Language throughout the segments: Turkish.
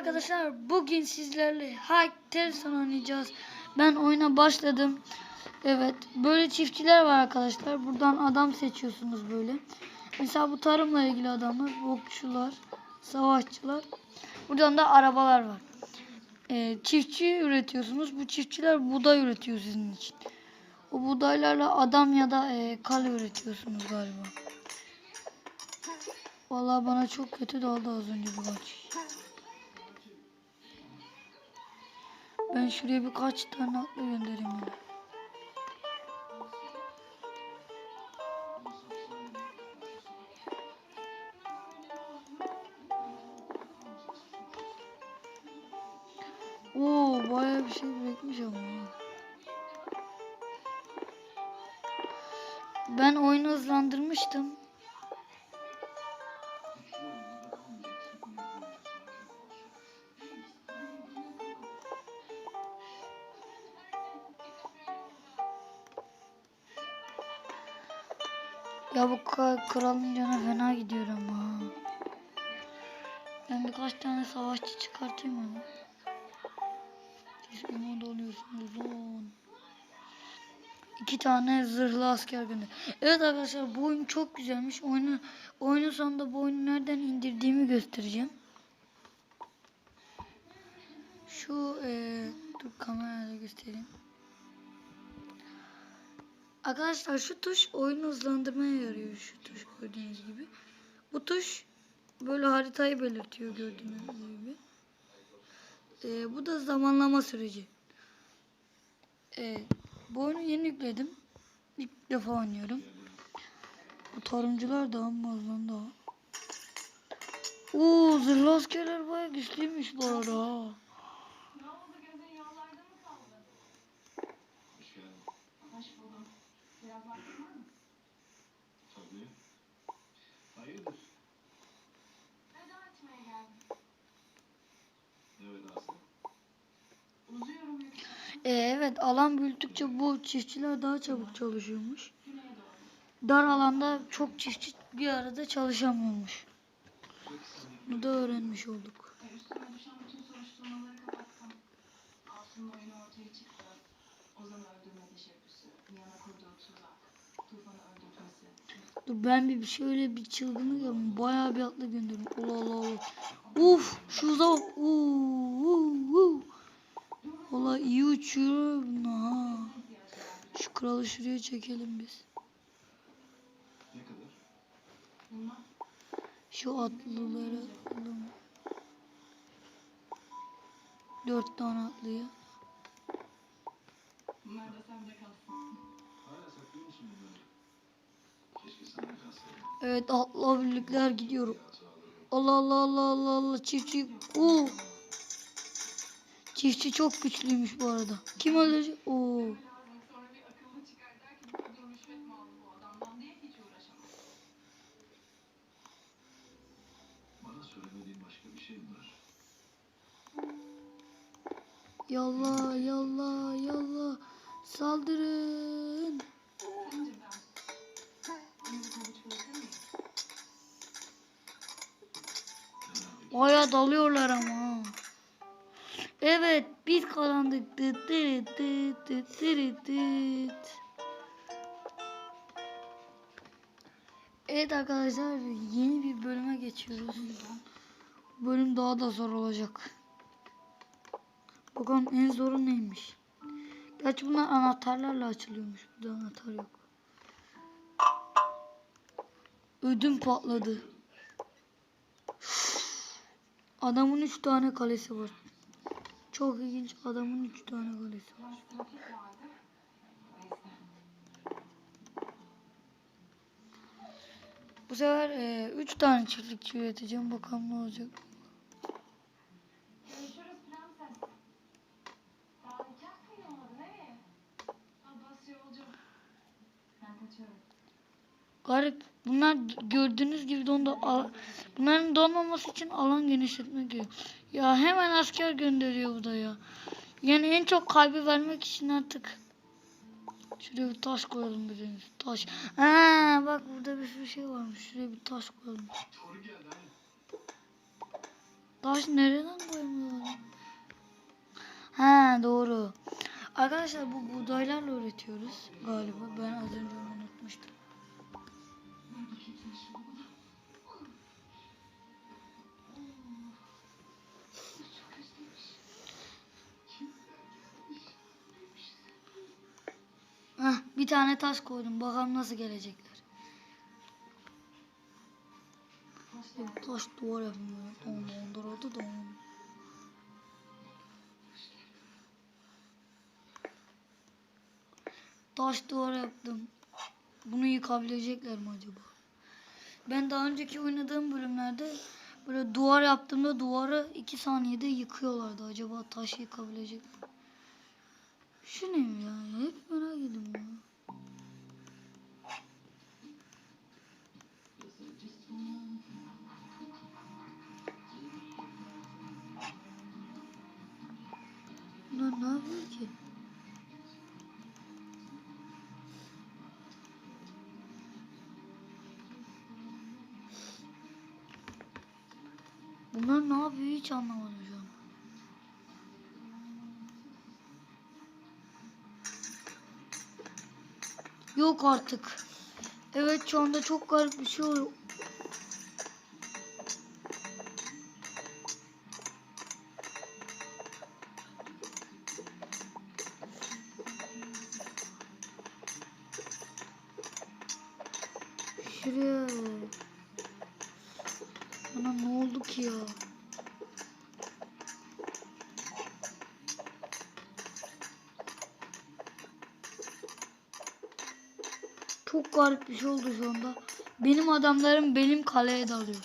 arkadaşlar bugün sizlerle Hike Telson oynayacağız. Ben oyuna başladım. Evet böyle çiftçiler var arkadaşlar. Buradan adam seçiyorsunuz böyle. Mesela bu tarımla ilgili adamlar, okçular, savaşçılar. Buradan da arabalar var. Ee, çiftçi üretiyorsunuz. Bu çiftçiler buğday üretiyor sizin için. O buğdaylarla adam ya da e, kale üretiyorsunuz galiba. Vallahi bana çok kötü daldı az önce bu maç. Ben şuraya birkaç tane atlı göndereyim. ya. Oo bayağı bir şey birikmiş ama. Ben oyunu hızlandırmıştım. Ya bu kralın canı fena gidiyor ama. Ben birkaç tane savaşçı çıkartayım mı? Siz umut oluyorsunuz lan. İki tane zırhlı asker gönder. Evet arkadaşlar bu oyun çok güzelmiş. Oyunu, oyunun sonunda bu oyunu nereden indirdiğimi göstereceğim. Şu eee dur kamerayla göstereyim. Arkadaşlar şu tuş oyunu hızlandırmaya yarıyor. Şu tuş gördüğünüz gibi. Bu tuş böyle haritayı belirtiyor gördüğünüz gibi. Ee, bu da zamanlama süreci. Ee, bu oyunu yeni yükledim. İlk defa oynuyorum. Bu tarımcılar da lan daha. Oo zırhlı askerler baya güçlüymüş bu arada. ha. Tabii. Hayırdır? Evet Aslı. Ee, evet alan büyüttükçe bu çiftçiler daha çabuk çalışıyormuş. Dar alanda çok çiftçi bir arada çalışamıyormuş. Bunu da öğrenmiş olduk. Dur ben bir şöyle bir çılgınlık yapayım. Bayağı bir atlı gönderirim. Allah Allah Allah. Uf şu zaman. Uu, uu, uu. Valla iyi uçuyor bunlar ha. Şu kralı şuraya çekelim biz. Ne kadar? Şu atlıları alalım. Dört tane atlıya. bunlar da sende kalsın. Hala saklıyor? Keşke kalsaydı. Evet atlı birlikler gidiyor. Allah Allah Allah Allah Allah çiftçi. Oo. Çiftçi çok güçlüymüş bu arada. Kim ölecek? Oo. Yallah yallah yallah. Saldırın. Baya dalıyorlar ama. Evet biz kazandık. Dıt dıt dıt dıt dıt. Evet arkadaşlar yeni bir bölüme geçiyoruz. Bölüm daha da zor olacak. Bakalım en zoru neymiş. Gerçi bunlar anahtarlarla açılıyormuş. Burada anahtar yok. Ödüm patladı. Adamın üç tane kalesi var. Çok ilginç. Adamın üç tane kalesi var. Bu sefer e, üç tane çiftlikçi üreteceğim. Bakalım ne olacak. Garip. Bunlar gördüğünüz gibi dondu. Bunların donmaması için alan genişletmek gerekiyor. Ya hemen asker gönderiyor bu da ya. Yani en çok kalbi vermek için artık. Şuraya bir taş koyalım bir birimiz. Taş. Ha bak burada bir sürü şey varmış. Şuraya bir taş koyalım. Taş nereden koymuyorlar? Ha doğru. Arkadaşlar bu buğdaylarla üretiyoruz galiba. Ben az önce onu unutmuştum. Bir tane taş koydum. Bakalım nasıl gelecekler. Taş duvar yapayım böyle. Don donduruldu don. Taş duvar yaptım. Bunu yıkabilecekler mi acaba? Ben daha önceki oynadığım bölümlerde böyle duvar yaptığımda duvarı 2 saniyede yıkıyorlardı. Acaba taş yıkabilecek mi? Şu ne ya? Hep merak ediyorum ya. Bunlar ne yapıyor ki? Bunlar ne yapıyor hiç anlamadım Yok artık. Evet şu anda çok garip bir şey oluyor. Şuraya. Bana ne oldu ki ya? Çok garip bir şey oldu şu anda. Benim adamlarım benim kaleye dalıyor.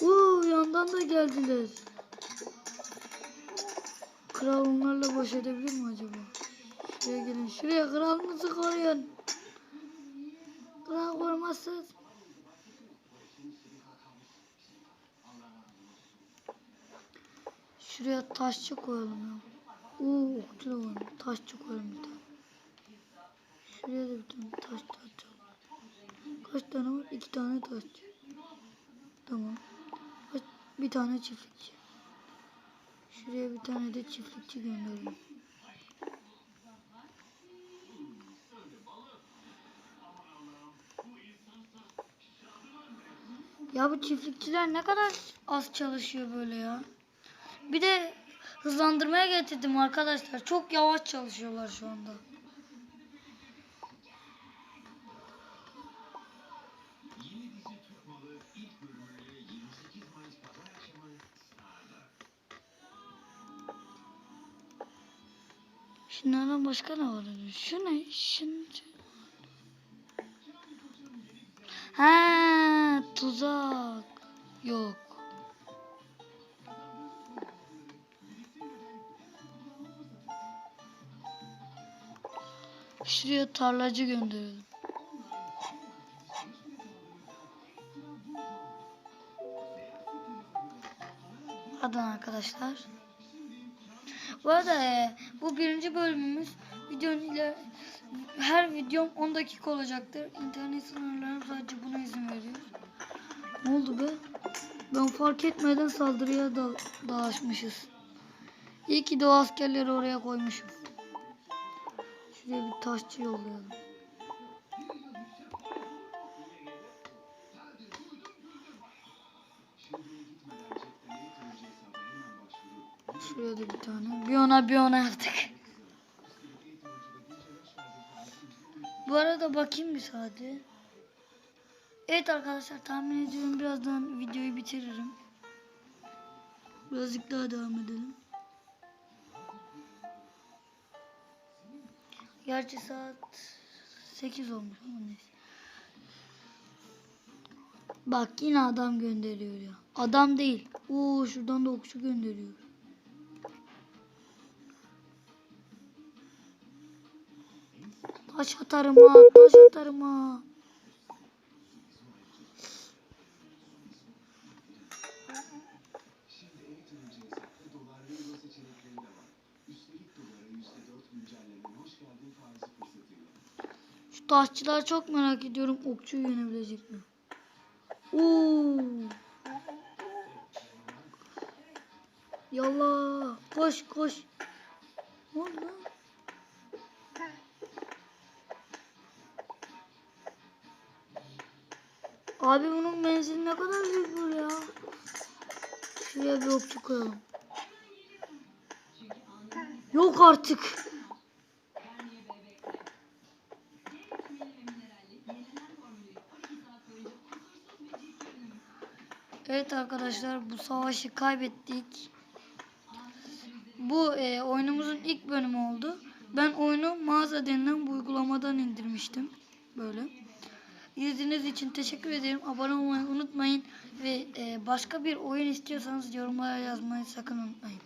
Uuu yandan da geldiler. Kral onlarla baş edebilir mi acaba? Şuraya gelin. Şuraya kralınızı koruyun. Kral korumazsınız. Şuraya taşçı koyalım ya. Okçu da var. Taşçı koyalım bir tane. Şuraya da bir tane taş taşçı. Kaç tane var? İki tane taşçı. Tamam. Kaç- Bir tane çiftlikçi. Şuraya bir tane de çiftlikçi gönderelim. Ya bu çiftlikçiler ne kadar az çalışıyor böyle ya. Bir de hızlandırmaya getirdim arkadaşlar. Çok yavaş çalışıyorlar şu anda. Yeni dizi Türk Malı ilk bölümüyle 28 Mayıs Pazar akşamı Star'da. Şunlardan başka ne var? Şu ne? Şimdi. Ha, tuzak. Yok. Şuraya tarlacı gönderelim. Hadi arkadaşlar. Bu arada e, bu birinci bölümümüz videonun ile her videom 10 dakika olacaktır. İnternet sınırlarım sadece buna izin veriyor. Ne oldu be? Ben fark etmeden saldırıya da dalaşmışız. İyi ki de o askerleri oraya koymuşum. Şuraya bir taşçı yollayalım. Şuraya da bir tane. Bir ona bir ona yaptık. Bu arada bakayım bir saate. Evet arkadaşlar tahmin ediyorum birazdan videoyu bitiririm. Birazcık daha devam edelim. Gerçi saat 8 olmuş ama neyse. Bak yine adam gönderiyor ya. Adam değil. Oo şuradan da okçu gönderiyor. Taş atarım ha, taş atarım ha. Taşçılar çok merak ediyorum okçuyu yenebilecek mi? Oo, Yallah. Koş koş. Ne oldu? Abi bunun menzili ne kadar büyük böyle ya. Şuraya bir okçu koyalım. Yok artık. Evet arkadaşlar bu savaşı kaybettik. Bu e, oyunumuzun ilk bölümü oldu. Ben oyunu mağaza denilen bu uygulamadan indirmiştim. Böyle. İzlediğiniz için teşekkür ederim. Abone olmayı unutmayın. Ve e, başka bir oyun istiyorsanız yorumlara yazmayı sakın unutmayın.